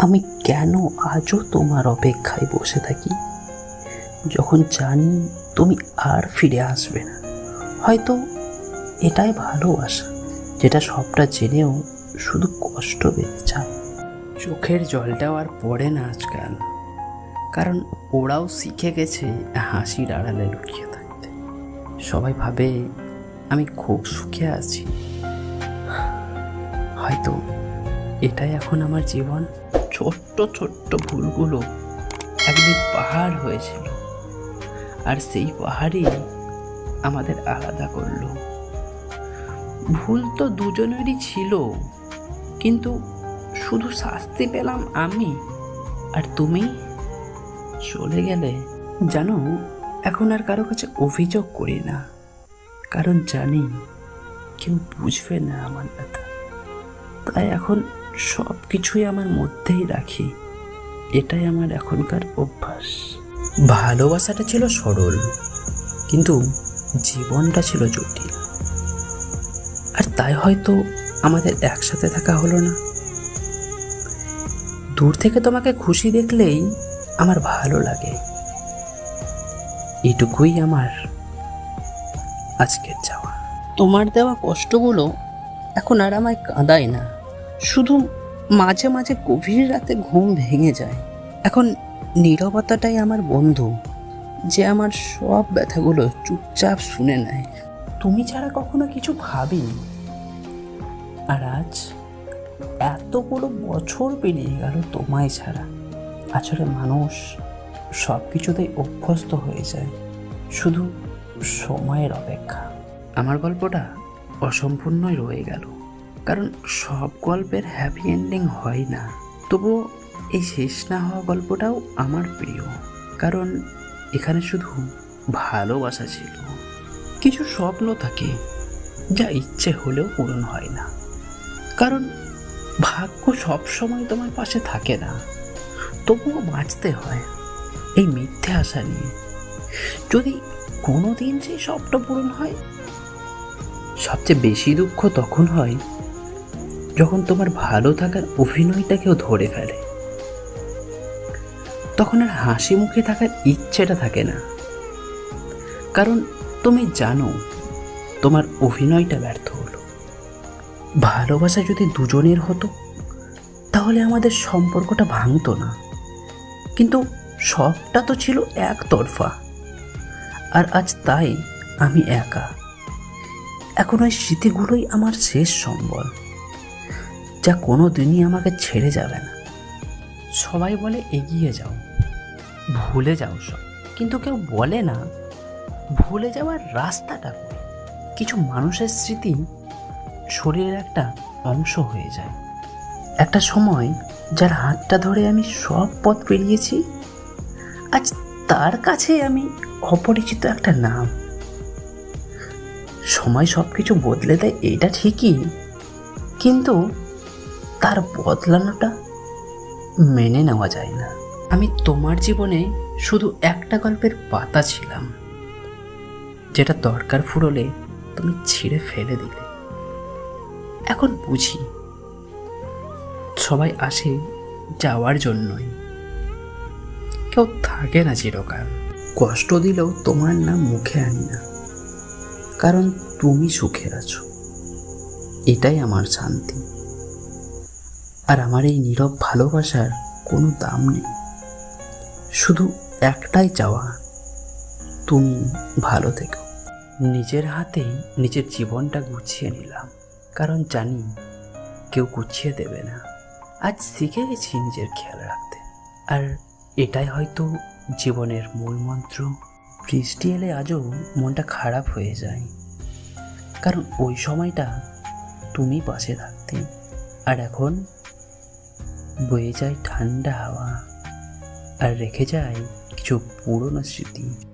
আমি কেন আজও তোমার অপেক্ষায় বসে থাকি? যখন জানি তুমি আর ফিরে আসবে না, হয়তো এটাই ভালোবাসা যেটা সবটা জেনেও শুধু কষ্ট পেতে চায় চোখের জলটাও আর পড়ে না আজকাল কারণ ওরাও শিখে গেছে হাসির আড়ালে লুকিয়ে থাকতে। সবাই ভাবে আমি খুব সুখে আছি। হয়তো এটাই এখন আমার জীবন। ছোট্ট ছোট্ট ভুলগুলো একদিন পাহাড় হয়েছিল। আর সেই পাহাড়ই আমাদের আলাদা করল। ভুল তো দুজনেরই ছিল, কিন্তু শুধু শাস্তি পেলাম আমি আর তুমি চলে গেলে। জানো, এখন আর কারও কাছে অভিযোগ করি না। কারণ জানি কেউ বুঝবে না আমার কথা। তাই এখন সব কিছুই আমার মধ্যেই রাখি। এটাই আমার এখনকার অভ্যাস। ভালোবাসাটা ছিল সরল কিন্তু জীবনটা ছিল জটিল। আর তাই হয়তো আমাদের একসাথে থাকা হলো না। দূর থেকে তোমাকে খুশি দেখলেই আমার ভালো লাগে। এটুকুই আমার আজকের যাওয়া তোমার দেওয়া কষ্টগুলো এখন আর আমায় কাঁদায় না। শুধু মাঝে মাঝে গভীর রাতে ঘুম ভেঙে যায়। এখন নীরবতাটাই আমার বন্ধু যে আমার সব ব্যথাগুলো চুপচাপ শুনে নেয়। তুমি ছাড়া কখনো কিছু ভাবিনি। আর আজ এতগুলো বছর পেরিয়ে গেল তোমায় ছাড়া। আসলে মানুষ সব কিছুতেই অভ্যস্ত হয়ে যায় শুধু সময়ের অপেক্ষা। আমার গল্পটা অসম্পূর্ণই রয়ে গেল। কারণ সব গল্পের হ্যাপি এন্ডিং হয় না। তবুও এই শেষ না হওয়া গল্পটাও আমার প্রিয়। কারণ এখানে শুধু ভালোবাসা ছিল। কিছু স্বপ্ন থাকে যা ইচ্ছে হলেও পূরণ হয় না। কারণ ভাগ্য সব সময় তোমার পাশে থাকে না। তবুও বাঁচতে হয় এই মিথ্যে আশা নিয়ে। যদি কোনো দিন সেই স্বপ্ন পূরণ হয়, সবচেয়ে বেশি দুঃখ তখন হয় যখন তোমার ভালো থাকার অভিনয়টা কেউ ধরে ফেলে, তখন আর হাসি মুখে থাকার ইচ্ছেটা থাকে না। কারণ তুমি জানো, তোমার অভিনয়টা ব্যর্থ হলো। ভালোবাসা যদি দুজনের হতো, তাহলে আমাদের সম্পর্কটা ভাঙতো না। কিন্তু সবটা তো ছিল একতরফা। আর আজ তাই আমি একা। এখন ওই স্মৃতিগুলোই আমার শেষ সম্বল। যা কোনো দিনই আমাকে ছেড়ে যাবে না। সবাই বলে, এগিয়ে যাও। ভুলে যাও সব। কিন্তু কেউ বলে না, ভুলে যাওয়ার রাস্তাটা? কিছু মানুষের স্মৃতি শরীরের একটা অংশ হয়ে যায়। একটা সময় যার হাতটা ধরে আমি সব পথ পেরিয়েছি, আজ তার কাছে আমি অপরিচিত একটা নাম। সময় সব কিছু বদলে দেয়, এটা ঠিকই। কিন্তু তার বদলানোটা মেনে নেওয়া যায় না। আমি তোমার জীবনে শুধু একটা গল্পের পাতা ছিলাম, যেটা দরকার ফুরলে তুমি ছিঁড়ে ফেলে দিলে। এখন বুঝি সবাই আসে যাওয়ার জন্যই। কেউ থাকে না চিরকাল। কষ্ট দিলেও তোমার নাম মুখে আনি না, কারণ তুমি সুখে আছো। এটাই আমার শান্তি। আর আমার এই নীরব ভালোবাসার কোনো দাম নেই। শুধু একটাই চাওয়া, তুমি ভালো থেকো। নিজের হাতেই নিজের জীবনটা গুছিয়ে নিলাম, কারণ জানি কেউ গুছিয়ে দেবে না। আজ শিখে গেছি নিজের খেয়াল রাখতে। আর এটাই হয়তো জীবনের মূল মন্ত্র। বৃষ্টি এলে আজও মনটা খারাপ হয়ে যায়। কারণ ওই সময়টা তুমি পাশে থাকতে। আর এখন বয়ে যায় ঠান্ডা হাওয়া আর রেখে যায় কিছু পুরনো স্মৃতি।